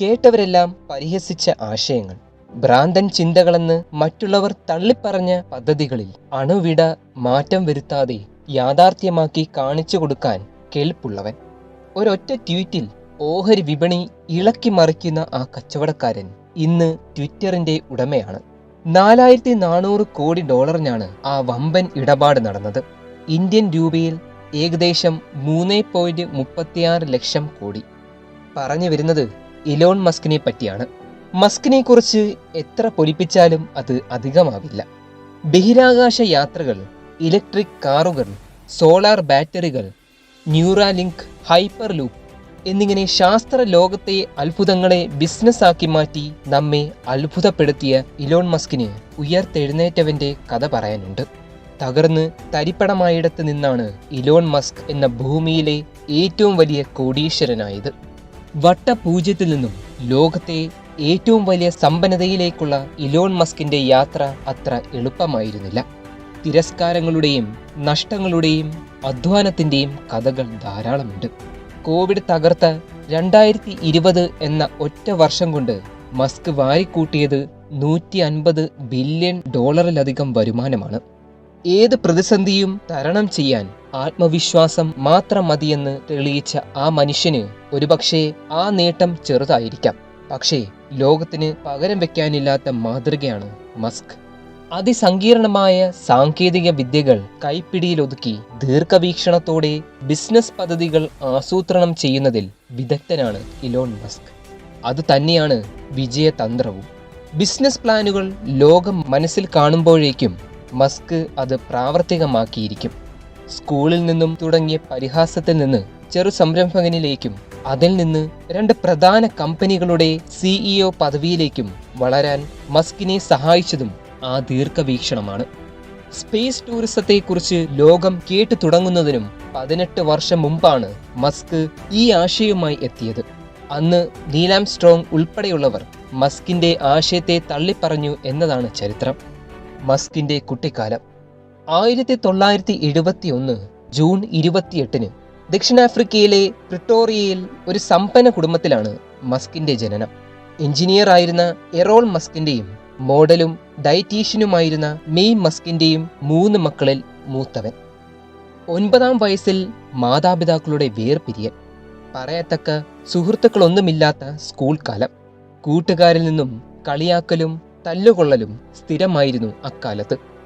കേട്ടവരെല്ലാം പരിഹസിച്ച ആശയങ്ങൾ. ഭ്രാന്തൻ ചിന്തകളെന്ന് മറ്റുള്ളവർ തള്ളിപ്പറഞ്ഞ പദ്ധതികളിൽ അണുവിട മാറ്റം വരുത്താതെ യാഥാർത്ഥ്യമാക്കി കാണിച്ചു കൊടുക്കാൻ കെൽപ്പുള്ളവൻ ഒരൊറ്റ ട്വീറ്റിൽ ഓഹരി വിപണി ഇളക്കി മറിക്കുന്ന ആ കച്ചവടക്കാരൻ ഇന്ന് ട്വിറ്ററിന്റെ ഉടമയാണ്. നാലായിരത്തി നാനൂറ് കോടി ഡോളറിനാണ് ആ വമ്പൻ ഇടപാട് നടന്നത്. ഇന്ത്യൻ രൂപയിൽ ഏകദേശം മൂന്ന് പോയിന്റ് മുപ്പത്തിയാറ് ലക്ഷം കോടി. പറഞ്ഞു വരുന്നത് ഇലോൺ മസ്കിനെ പറ്റിയാണ്. മസ്കിനെ കുറിച്ച് എത്ര പൊലിപ്പിച്ചാലും അത് അധികമാവില്ല. ബഹിരാകാശ യാത്രകൾ ഇലക്ട്രിക് കാറുകൾ സോളാർ ബാറ്ററികൾ ന്യൂറാലിങ്ക് ഹൈപ്പർ ലൂപ്പ് എന്നിങ്ങനെ ശാസ്ത്ര ലോകത്തെ അത്ഭുതങ്ങളെ ബിസിനസ്സാക്കി മാറ്റി നമ്മെ അത്ഭുതപ്പെടുത്തിയ ഇലോൺ മസ്കിന് ഉയർത്തെഴുന്നേറ്റവന്റെ കഥ പറയാനുണ്ട്. തകർന്ന് തരിപ്പടമായിടത്ത് നിന്നാണ് ഇലോൺ മസ്ക് എന്ന ഭൂമിയിലെ ഏറ്റവും വലിയ കോടീശ്വരനായത്. വട്ടപൂജ്യത്തിൽ നിന്നും ലോകത്തെ ഏറ്റവും വലിയ സമ്പന്നതയിലേക്കുള്ള ഇലോൺ മസ്കിന്റെ യാത്ര അത്ര എളുപ്പമായിരുന്നില്ല. തിരസ്കാരങ്ങളുടെയും നഷ്ടങ്ങളുടെയും അധ്വാനത്തിന്റെയും കഥകൾ ധാരാളമുണ്ട്. കോവിഡ് തകർത്ത രണ്ടായിരത്തി ഇരുപത് എന്ന ഒറ്റ വർഷം കൊണ്ട് മസ്ക് വാരിക്കൂട്ടിയത് നൂറ്റി അൻപത് ബില്യൺ ഡോളറിലധികം വരുമാനമാണ്. ഏത് പ്രതിസന്ധിയും തരണം ചെയ്യാൻ ആത്മവിശ്വാസം മാത്രം മതിയെന്ന് തെളിയിച്ച ആ മനുഷ്യന് ഒരുപക്ഷെ ആ നേട്ടം ചെറുതായിരിക്കാം. പക്ഷേ ലോകത്തിന് പകരം വെക്കാനില്ലാത്ത മാതൃകയാണ് മസ്ക്. അതിസങ്കീർണമായ സാങ്കേതിക വിദ്യകൾ കൈപ്പിടിയിലൊതുക്കി ദീർഘവീക്ഷണത്തോടെ ബിസിനസ് പദ്ധതികൾ ആസൂത്രണം ചെയ്യുന്നതിൽ വിദഗ്ധനാണ് ഇലോൺ മസ്ക്. അത് തന്നെയാണ് വിജയതന്ത്രവും. ബിസിനസ് പ്ലാനുകൾ ലോകം മനസ്സിൽ കാണുമ്പോഴേക്കും മസ്ക് അത് പ്രാവർത്തികമാക്കിയിരിക്കും. സ്കൂളിൽ നിന്നും തുടങ്ങിയ പരിഹാസത്തിൽ നിന്ന് ചെറു സംരംഭകനിലേക്കും അതിൽ നിന്ന് രണ്ട് പ്രധാന കമ്പനികളുടെ സിഇഒ പദവിയിലേക്കും വളരാൻ മസ്കിനെ സഹായിച്ചതും ആ ദീർഘവീക്ഷണമാണ്. സ്പേസ് ടൂറിസത്തെക്കുറിച്ച് ലോകം കേട്ടു തുടങ്ങുന്നതിനും പതിനെട്ട് വർഷം മുമ്പാണ് മസ്ക് ഈ ആശയവുമായി എത്തിയത്. അന്ന് നീലാം സ്ട്രോങ് ഉൾപ്പെടെയുള്ളവർ മസ്കിന്റെ ആശയത്തെ തള്ളിപ്പറഞ്ഞു എന്നതാണ് ചരിത്രം. മസ്കിന്റെ കുട്ടിക്കാലം. ആയിരത്തി തൊള്ളായിരത്തി എഴുപത്തി ഒന്ന് ജൂൺ ഇരുപത്തിയെട്ടിന് ദക്ഷിണാഫ്രിക്കയിലെ പ്രിട്ടോറിയയിൽ ഒരു സമ്പന്ന കുടുംബത്തിലാണ് മസ്കിന്റെ ജനനം. എഞ്ചിനീയർ ആയിരുന്ന എറോൾ മസ്കിന്റെയും മോഡലും ഡയറ്റീഷ്യനുമായിരുന്ന മെയ് മസ്കിന്റെയും മൂന്ന് മക്കളിൽ മൂത്തവൻ. ഒൻപതാം വയസ്സിൽ മാതാപിതാക്കളുടെ വേർപിരിയൽ. പറയത്തക്ക സുഹൃത്തുക്കളൊന്നുമില്ലാത്ത സ്കൂൾ കാലം കൂട്ടുകാരിൽ നിന്നും കളിയാക്കലും തല്ലുകൊള്ളലും സ്ഥിരമായിരുന്നു അക്കാലത്ത്.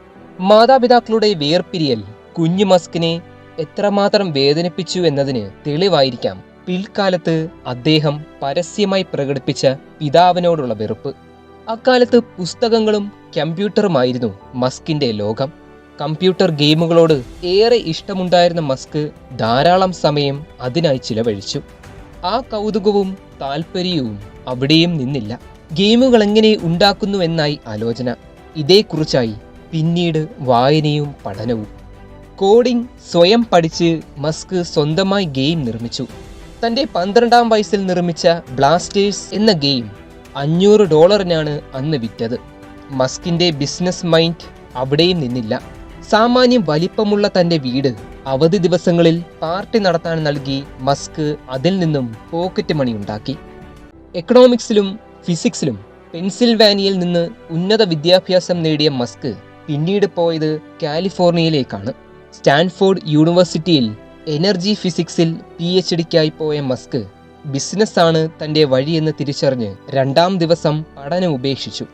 മാതാപിതാക്കളുടെ വേർപിരിയൽ കുഞ്ഞു മസ്കിനെ എത്രമാത്രം വേദനിപ്പിച്ചു എന്നതിന് തെളിവായിരിക്കാം. പിൽക്കാലത്ത് അദ്ദേഹം പരസ്യമായി പ്രകടിപ്പിച്ച പിതാവിനോടുള്ള വെറുപ്പ്. അക്കാലത്ത് പുസ്തകങ്ങളും കമ്പ്യൂട്ടറുമായിരുന്നു മസ്കിന്റെ ലോകം. കമ്പ്യൂട്ടർ ഗെയിമുകളോട് ഏറെ ഇഷ്ടമുണ്ടായിരുന്ന മസ്ക് ധാരാളം സമയം അതിനായി ചിലവഴിച്ചു. ആ കൗതുകവും താല്പര്യവും അവിടെയും നിന്നില്ല. ഗെയിമുകൾ എങ്ങനെ ഉണ്ടാക്കുന്നുവെന്നായി ആലോചന. ഇതേക്കുറിച്ചായി പിന്നീട് വായനയും പഠനവും. കോഡിംഗ് സ്വയം പഠിച്ച് മസ്ക് സ്വന്തമായി ഗെയിം നിർമ്മിച്ചു. തന്റെ പന്ത്രണ്ടാം വയസ്സിൽ നിർമ്മിച്ച ബ്ലാസ്റ്റേഴ്സ് എന്ന ഗെയിം അഞ്ഞൂറ് ഡോളറിനാണ് അന്ന് വിറ്റത്. മസ്കിന്റെ ബിസിനസ് മൈൻഡ് അവിടെയും നിന്നില്ല. സാമാന്യം വലിപ്പമുള്ള തന്റെ വീട് അവധി ദിവസങ്ങളിൽ പാർട്ടി നടത്താൻ നൽകി മസ്ക് അതിൽ നിന്നും പോക്കറ്റ് മണി ഉണ്ടാക്കി. എക്കണോമിക്സിലും ഫിസിക്സിലും പെൻസിൽവാനിയയിൽ നിന്ന് ഉന്നത വിദ്യാഭ്യാസം നേടിയ മസ്ക് പിന്നീട് പോയത് കാലിഫോർണിയയിലേക്കാണ്. സ്റ്റാൻഫോർഡ് യൂണിവേഴ്സിറ്റിയിൽ എനർജി ഫിസിക്സിൽ പി എച്ച് ഡിക്കായി പോയ മസ്ക് ബിസിനസ്സാണ് തന്റെ വഴിയെന്ന് തിരിച്ചറിഞ്ഞ് രണ്ടാം ദിവസം പഠനം ഉപേക്ഷിച്ചു.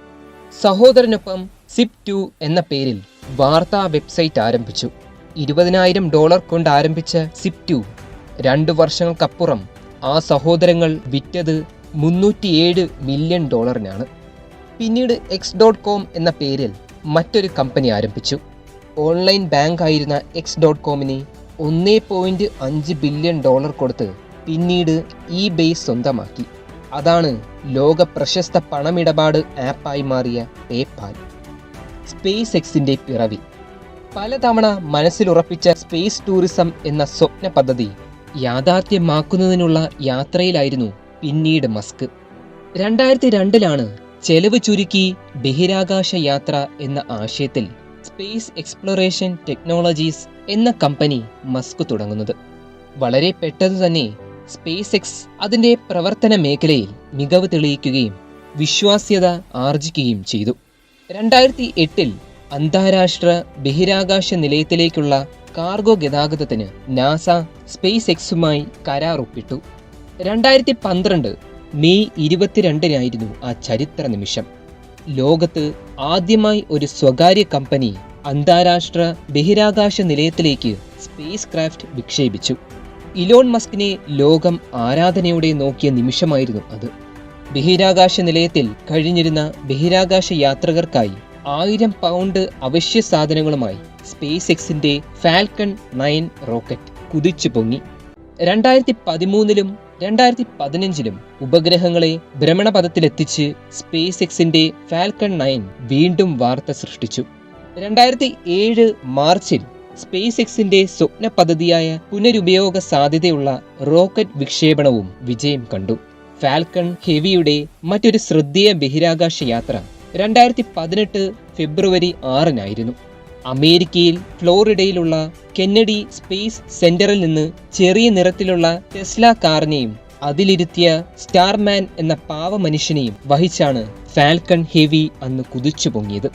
സഹോദരനൊപ്പം സിപ് ടു എന്ന പേരിൽ വാർത്താ വെബ്സൈറ്റ് ആരംഭിച്ചു. ഇരുപതിനായിരം ഡോളർ കൊണ്ട് ആരംഭിച്ച സിപ് ടു രണ്ടു വർഷങ്ങൾക്കപ്പുറം ആ സഹോദരങ്ങൾ വിറ്റത് മുന്നൂറ്റിയേഴ് മില്യൺ ഡോളറിനാണ്. പിന്നീട് എക്സ് ഡോട്ട് കോം എന്ന പേരിൽ മറ്റൊരു കമ്പനി ആരംഭിച്ചു. ഓൺലൈൻ ബാങ്ക് ആയിരുന്ന എക്സ് ഡോട്ട് കോമിന് ഒന്നേ പോയിന്റ് അഞ്ച് ബില്യൺ ഡോളർ കൊടുത്ത് പിന്നീട് ഈ ബേസ് സ്വന്തമാക്കി. അതാണ് ലോക പ്രശസ്ത പണമിടപാട് ആപ്പായി മാറിയ പേപാൽ സ്പേസ് എക്സിന്റെ പിറവി. പലതവണ മനസ്സിലുറപ്പിച്ച സ്പേസ് ടൂറിസം എന്ന സ്വപ്ന പദ്ധതി യാഥാർത്ഥ്യമാക്കുന്നതിനുള്ള യാത്രയിലായിരുന്നു പിന്നീട് മസ്ക്. രണ്ടായിരത്തി രണ്ടിലാണ് ചെലവ് ചുരുക്കി ബഹിരാകാശ യാത്ര എന്ന ആശയത്തിൽ സ്പേസ് എക്സ്പ്ലോറേഷൻ ടെക്നോളജീസ് എന്ന കമ്പനി മസ്ക് തുടങ്ങുന്നത്. വളരെ പെട്ടെന്ന് തന്നെ സ്പേസ് എക്സ് അതിന്റെ പ്രവർത്തന മേഖലയിൽ മികവ് തെളിയിക്കുകയും വിശ്വാസ്യത ആർജിക്കുകയും ചെയ്തു. രണ്ടായിരത്തി എട്ടിൽ അന്താരാഷ്ട്ര ബഹിരാകാശ നിലയത്തിലേക്കുള്ള കാർഗോ ഗതാഗതത്തിന് നാസ സ്പേസ് എക്സുമായി കരാർ ഒപ്പിട്ടു രണ്ടായിരത്തി പന്ത്രണ്ട് മെയ് ഇരുപത്തിരണ്ടിനായിരുന്നു ആ ചരിത്ര നിമിഷം. ലോകത്ത് ആദ്യമായി ഒരു സ്വകാര്യ കമ്പനി അന്താരാഷ്ട്ര ബഹിരാകാശ നിലയത്തിലേക്ക് സ്പേസ് ക്രാഫ്റ്റ് വിക്ഷേപിച്ചു. ഇലോൺ മസ്കിനെ ലോകം ആരാധനയോടെ നോക്കിയ നിമിഷമായിരുന്നു അത്. ബഹിരാകാശ നിലയത്തിൽ കഴിഞ്ഞിരുന്ന ബഹിരാകാശ യാത്രകർക്കായി ആയിരം പൗണ്ട് അവശ്യ സാധനങ്ങളുമായി സ്പേസ് എക്സിന്റെ ഫാൽക്കൺ നയൻ റോക്കറ്റ് കുതിച്ചു പൊങ്ങി രണ്ടായിരത്തി പതിമൂന്നിലും രണ്ടായിരത്തി പതിനഞ്ചിലും ഉപഗ്രഹങ്ങളെ ഭ്രമണപഥത്തിലെത്തിച്ച് സ്പേസ് എക്സിന്റെ ഫാൽക്കൺ നയൻ വീണ്ടും വാർത്ത സൃഷ്ടിച്ചു. രണ്ടായിരത്തി ഏഴ് മാർച്ചിൽ സ്പേസ് എക്സിന്റെ സ്വപ്ന പദ്ധതിയായ പുനരുപയോഗ സാധ്യതയുള്ള റോക്കറ്റ് വിക്ഷേപണവും വിജയം കണ്ടു. ഫാൽക്കൺ ഹെവിയുടെ മറ്റൊരു ശ്രദ്ധേയ ബഹിരാകാശ യാത്ര രണ്ടായിരത്തി പതിനെട്ട് ഫെബ്രുവരി ആറിനായിരുന്നു. അമേരിക്കയിൽ ഫ്ലോറിഡയിലുള്ള കെന്നഡി സ്പേസ് സെന്ററിൽ നിന്ന് ചെറിയ നിറത്തിലുള്ള ടെസ്ല കാറിനെയും അതിലിരുത്തിയ സ്റ്റാർമാൻ എന്ന പാവ മനുഷ്യനെയും വഹിച്ചാണ് ഫാൽക്കൺ ഹെവി അന്ന് കുതിച്ചു പൊങ്ങിയത്.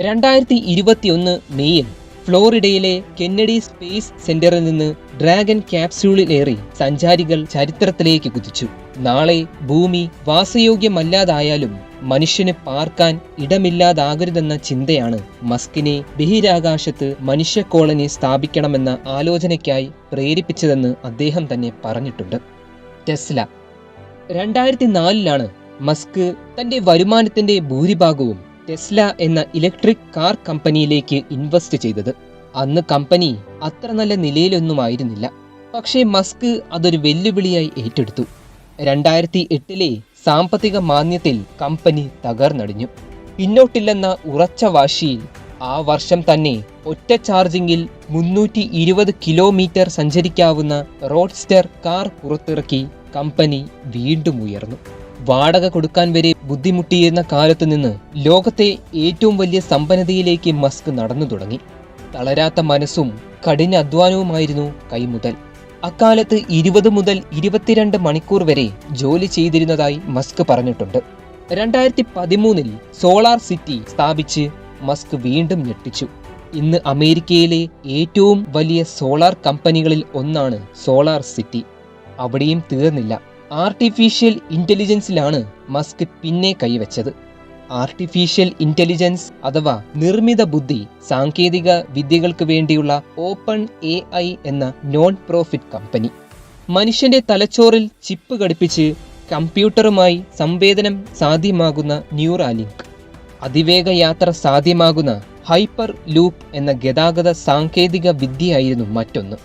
രണ്ടായിരത്തി ഇരുപത്തിയൊന്ന് മെയ്യിൽ ഫ്ലോറിഡയിലെ കെന്നഡി സ്പേസ് സെന്ററിൽ നിന്ന് ഡ്രാഗൺ ക്യാപ്സ്യൂളിലേറി സഞ്ചാരികൾ ചരിത്രത്തിലേക്ക് കുതിച്ചു. നാളെ ഭൂമി വാസയോഗ്യമല്ലാതായാലും മനുഷ്യന് പാർക്കാൻ ഇടമില്ലാതാകരുതെന്ന ചിന്തയാണ് മസ്കിനെ ബഹിരാകാശത്ത് മനുഷ്യ കോളനി സ്ഥാപിക്കണമെന്ന ആലോചനയ്ക്കായി പ്രേരിപ്പിച്ചതെന്ന് അദ്ദേഹം തന്നെ പറഞ്ഞിട്ടുണ്ട്. ടെസ്ല. രണ്ടായിരത്തി നാലിലാണ് മസ്ക് തന്റെ വരുമാനത്തിന്റെ ഭൂരിഭാഗവും ടെസ്ല എന്ന ഇലക്ട്രിക് കാർ കമ്പനിയിലേക്ക് ഇൻവെസ്റ്റ് ചെയ്തത്. അന്ന് കമ്പനി അത്ര നല്ല നിലയിലൊന്നുമായിരുന്നില്ല പക്ഷേ മസ്ക് അതൊരു വെല്ലുവിളിയായി ഏറ്റെടുത്തു. രണ്ടായിരത്തി എട്ടിലെ സാമ്പത്തിക മാന്യത്തിൽ കമ്പനി തകർന്നടിഞ്ഞു. പിന്നോട്ടില്ലെന്ന ഉറച്ച വാശിയിൽ ആ വർഷം തന്നെ ഒറ്റ ചാർജിങ്ങിൽ മുന്നൂറ്റി ഇരുപത് കിലോമീറ്റർ സഞ്ചരിക്കാവുന്ന റോഡ്സ്റ്റർ കാർ പുറത്തിറക്കി കമ്പനി വീണ്ടും ഉയർന്നു. വാടക കൊടുക്കാൻ വരെ ബുദ്ധിമുട്ടിയിരുന്ന കാലത്തു നിന്ന് ലോകത്തെ ഏറ്റവും വലിയ സമ്പന്നതയിലേക്ക് മസ്ക് നടന്നു തുടങ്ങി. തളരാത്ത മനസ്സും കഠിന അധ്വാനവുമായിരുന്നു കൈമുതൽ. അക്കാലത്ത് ഇരുപത് മുതൽ ഇരുപത്തിരണ്ട് മണിക്കൂർ വരെ ജോലി ചെയ്തിരുന്നതായി മസ്ക് പറഞ്ഞിട്ടുണ്ട്. രണ്ടായിരത്തി പതിമൂന്നിൽ സോളാർ സിറ്റി സ്ഥാപിച്ച് മസ്ക് വീണ്ടും ഞെട്ടിച്ചു. ഇന്ന് അമേരിക്കയിലെ ഏറ്റവും വലിയ സോളാർ കമ്പനികളിൽ ഒന്നാണ് സോളാർ സിറ്റി. അവിടെയും തീർന്നില്ല. ആർട്ടിഫിഷ്യൽ ഇന്റലിജൻസിലാണ് മസ്ക് പിന്നെ കൈവച്ചത്. ആർട്ടിഫിഷ്യൽ ഇന്റലിജൻസ് അഥവാ നിർമ്മിത ബുദ്ധി സാങ്കേതിക വിദ്യകൾക്ക് വേണ്ടിയുള്ള ഓപ്പൺ എ ഐ എന്ന നോൺ പ്രോഫിറ്റ് കമ്പനി മനുഷ്യന്റെ തലച്ചോറിൽ ചിപ്പ് ഘടിപ്പിച്ച് കമ്പ്യൂട്ടറുമായി സംവേദനം സാധ്യമാകുന്ന ന്യൂറാലിങ്ക് അതിവേഗ യാത്ര സാധ്യമാകുന്ന ഹൈപ്പർ ലൂപ്പ് എന്ന ഗതാഗത സാങ്കേതിക വിദ്യയായിരുന്നു മറ്റൊന്ന്.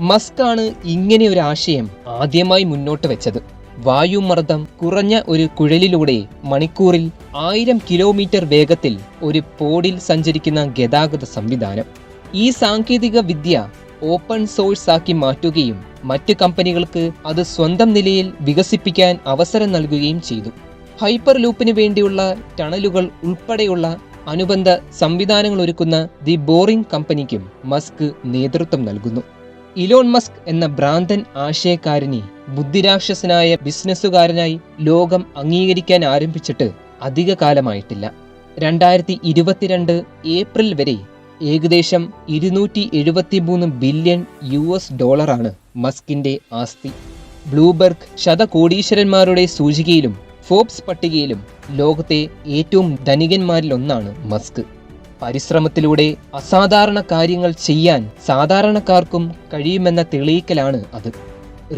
മസ്കാണ് ഇങ്ങനെ ഒരു ആശയം ആദ്യമായി മുന്നോട്ട് വെച്ചത്. വായുമർദ്ദം കുറഞ്ഞ ഒരു കുഴലിലൂടെ മണിക്കൂറിൽ ആയിരം കിലോമീറ്റർ വേഗത്തിൽ ഒരു പോഡിൽ സഞ്ചരിക്കുന്ന ഗതാഗത സംവിധാനം. ഈ സാങ്കേതിക വിദ്യ ഓപ്പൺ സോഴ്സ് ആക്കി മാറ്റുകയും മറ്റ് കമ്പനികൾക്ക് അത് സ്വന്തം നിലയിൽ വികസിപ്പിക്കാൻ അവസരം നൽകുകയും ചെയ്തു. ഹൈപ്പർ ലൂപ്പിന് വേണ്ടിയുള്ള ടണലുകൾ ഉൾപ്പെടെയുള്ള അനുബന്ധ സംവിധാനങ്ങൾ ഒരുക്കുന്ന ദി ബോറിംഗ് കമ്പനിക്കും മസ്ക് നേതൃത്വം നൽകുന്നു. ഇലോൺ മസ്ക് എന്ന ഭ്രാന്തൻ ആശയക്കാരനെ ബുദ്ധിരാക്ഷസനായ ബിസിനസ്സുകാരനായി ലോകം അംഗീകരിക്കാൻ ആരംഭിച്ചിട്ട് അധിക കാലമായിട്ടില്ല. രണ്ടായിരത്തി ഇരുപത്തിരണ്ട് ഏപ്രിൽ വരെ ഏകദേശം ഇരുന്നൂറ്റി എഴുപത്തിമൂന്ന് ബില്യൺ യു എസ് ഡോളറാണ് മസ്കിന്റെ ആസ്തി. ബ്ലൂബർഗ് ശതകോടീശ്വരന്മാരുടെ സൂചികയിലും ഫോബ്സ് പട്ടികയിലും ലോകത്തെ ഏറ്റവും ധനികന്മാരിൽ ഒന്നാണ് മസ്ക്. പരിശ്രമത്തിലൂടെ അസാധാരണ കാര്യങ്ങൾ ചെയ്യാൻ സാധാരണക്കാർക്കും കഴിയുമെന്ന തെളിയിക്കലാണ് അത്.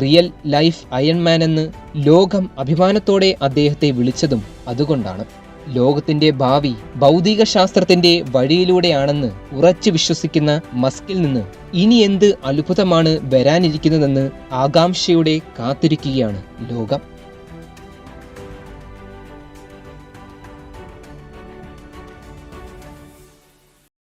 റിയൽ ലൈഫ് അയൺമാൻ എന്ന് ലോകം അഭിമാനത്തോടെ അദ്ദേഹത്തെ വിളിച്ചതും അതുകൊണ്ടാണ്. ലോകത്തിന്റെ ഭാവി ഭൗതിക ശാസ്ത്രത്തിന്റെ വഴിയിലൂടെയാണെന്ന് ഉറച്ചു വിശ്വസിക്കുന്ന മസ്കിൽ നിന്ന് ഇനി എന്ത് അത്ഭുതമാണ് വരാനിരിക്കുന്നതെന്ന് ആകാംക്ഷയോടെ കാത്തിരിക്കുകയാണ് ലോകം.